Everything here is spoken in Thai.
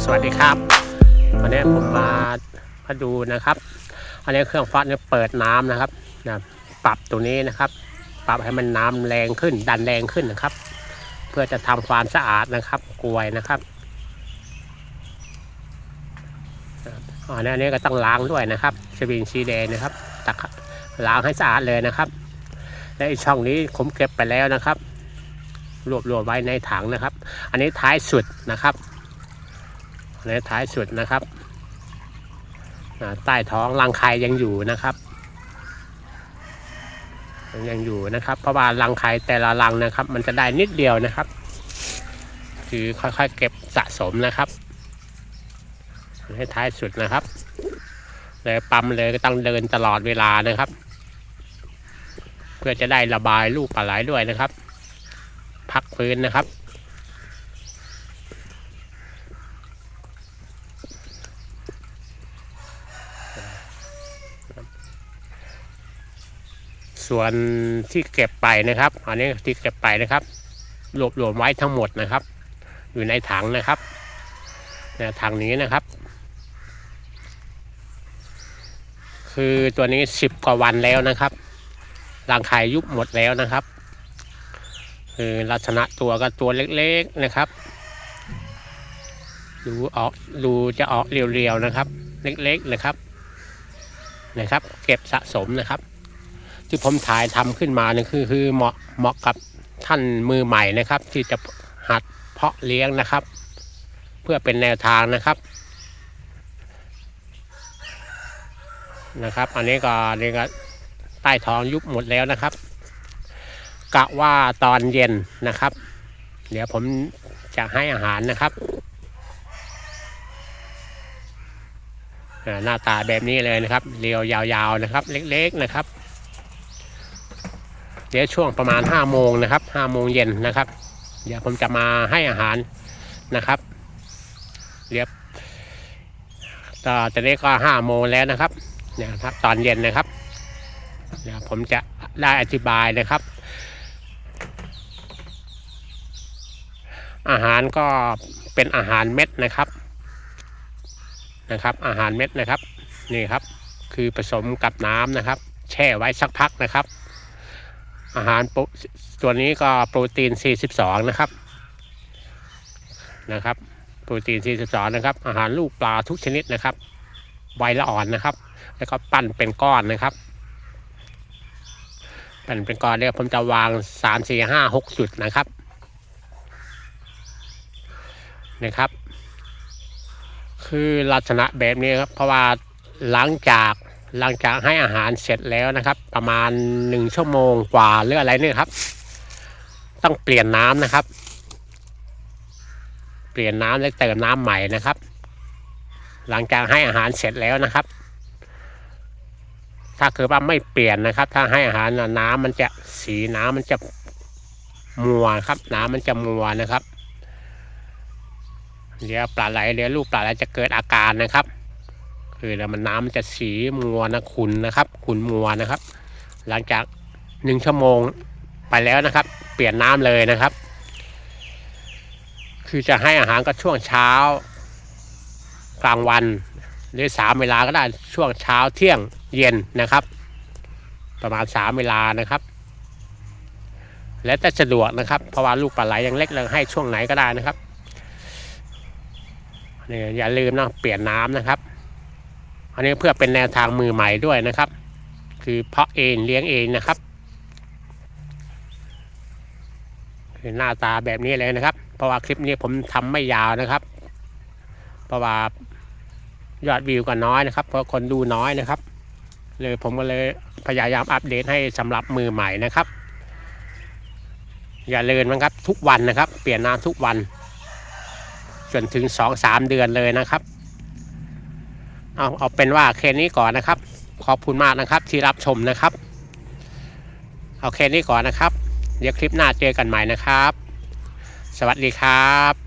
สวัสดีครับ วันนี้ผมมามาดูนะครับ อันนี้เครื่องฟัดเนี่ยเปิดน้ำนะครับนะปรับตัวนี้นะครับ ปรับให้มันน้ำแรงขึ้น ดันแรงขึ้นนะครับ เพื่อจะทำความสะอาดนะครับกลวยนะครับอันนี้ก็ต้องล้างด้วยนะครับสวิงชีแดงนะครับตักล้างให้สะอาดเลยนะครับ และอีกช่องนี้ผมเก็บไปแล้วนะครับ รวบรวมไว้ในถังนะครับ อันนี้ท้ายสุดนะครับ อันท้ายสุดนะครับใต้ท้องรังไข่ยังอยู่นะครับ ยังอยู่นะครับ เพราะว่ารังไข่แต่ละรังนะครับ มันจะได้นิดเดียวนะครับ คือค่อยๆเก็บสะสมนะครับอันนี้ท้ายสุดนะครับเลยปั๊มเลยก็ต้องเดินตลอดเวลานะครับ เพื่อจะได้ระบายลูกปลาไหลด้วยนะครับ พักฟื้นนะครับ ส่วนที่เก็บไปนะครับ อันนี้ที่เก็บไปนะครับรวบรวมไว้ทั้งหมดนะครับ อยู่ในถังนะครับในถังนี้นะครับ คือตัวนี้สิบกว่าวันแล้วนะครับรังไข่ยุบหมดแล้วนะครับ คือลักษณะตัวก็ตัวเล็กๆนะครับดูออกดูจะออกเรียวๆนะครับ เล็กๆนะครับนะครับ เก็บสะสมนะครับ ที่ผมถ่ายทำขึ้นมาเนี่ยคือคือเหมาะเหมาะกับท่านมือใหม่นะครับ ที่จะหัดเพาะเลี้ยงนะครับ เพื่อเป็นแนวทางนะครับนะครับ อันนี้ก็นี่ก็ใต้ท้องยุบหมดแล้วนะครับกะว่าตอนเย็นนะครับ เดี๋ยวผมจะให้อาหารนะครับหน้าตาแบบนี้เลยนะครับ เรียวยาวๆนะครับ เล็กๆนะครับ เดี๋ยวช่วงประมาณ5้าโมงนะครับห้าโมงเย็นนะครับ เดี๋ยวผมจะมาให้อาหารนะครับเดี๋ยวตอนนี้ก็ห้าโมงแล้วนะครับเนี่ยครับตอนเย็นนะครับเดี๋ยวผมจะได้อธิบายนะครับ อาหารก็เป็นอาหารเม็ดนะครับนะครับ อาหารเม็ดนะครับนี่ครับ คือผสมกับน้ำนะครับ แช่ไว้สักพักนะครับ อาหารโปรตัวนี้ก็โปรตีน 42 นะครับนะครับ โปรตีน 42 นะครับ อาหารลูกปลาทุกชนิดนะครับ ใบละอ่อนนะครับ แล้วก็ปั้นเป็นก้อนนะครับ ปั้นเป็นก้อนเนี่ยผมจะวาง 3 4 5 6 จุดนะครับนะครับ คือลักษณะแบบนี้ครับ เพราะว่าหลังจาก หลังจากให้อาหารเสร็จแล้วนะครับ ประมาณหนึ่งชั่วโมงกว่าหรืออะไรเนี่ยครับ ต้องเปลี่ยนน้ำนะครับ เปลี่ยนน้ำและเติมน้ำใหม่นะครับ หลังจากให้อาหารเสร็จแล้วนะครับ ถ้าคือว่าไม่เปลี่ยนนะครับ ถ้าให้อาหารน้ำมันจะสีน้ำมันจะมัวครับ น้ำมันจะมัวนะครับ เดี๋ยวปลาไหลเดี๋ยวลูกปลาไหลจะเกิดอาการนะครับ คือแล้วมันน้ำมันจะสีมัวนะขุนนะครับ ขุนมัวนะครับ หลังจากหนึ่งชั่วโมงไปแล้วนะครับ เปลี่ยนน้ำเลยนะครับ คือจะให้อาหารก็ช่วงเช้า กลางวันหรือสามเวลาก็ได้ช่วงเช้าเที่ยงเย็นนะครับ ประมาณสามเวลานะครับ และแต่สะดวกนะครับ เพราะว่าลูกปลาไหลยังเล็กเลยให้ช่วงไหนก็ได้นะครับนี่อย่าลืมนะเปลี่ยนน้ำนะครับ อันนี้เพื่อเป็นแนวทางมือใหม่ด้วยนะครับ คือเพาะเองเลี้ยงเองนะครับ คือหน้าตาแบบนี้เลยนะครับ เพราะว่าคลิปนี้ผมทำไม่ยาวนะครับ เพราะว่ายอดวิวก็น้อยนะครับ เพราะคนดูน้อยนะครับ เลยผมก็เลยพยายามอัปเดตให้สำหรับมือใหม่นะครับ อย่าเลืมนะครับทุกวันนะครับ เปลี่ยนน้ำทุกวันจนถึงสองสามเดือนเลยนะครับ เอาเอาเป็นว่าแค่นี้ก่อนนะครับ ขอบคุณมากนะครับที่รับชมนะครับ เอาแค่นี้ก่อนนะครับ เดี๋ยวคลิปหน้าเจอกันใหม่นะครับ สวัสดีครับ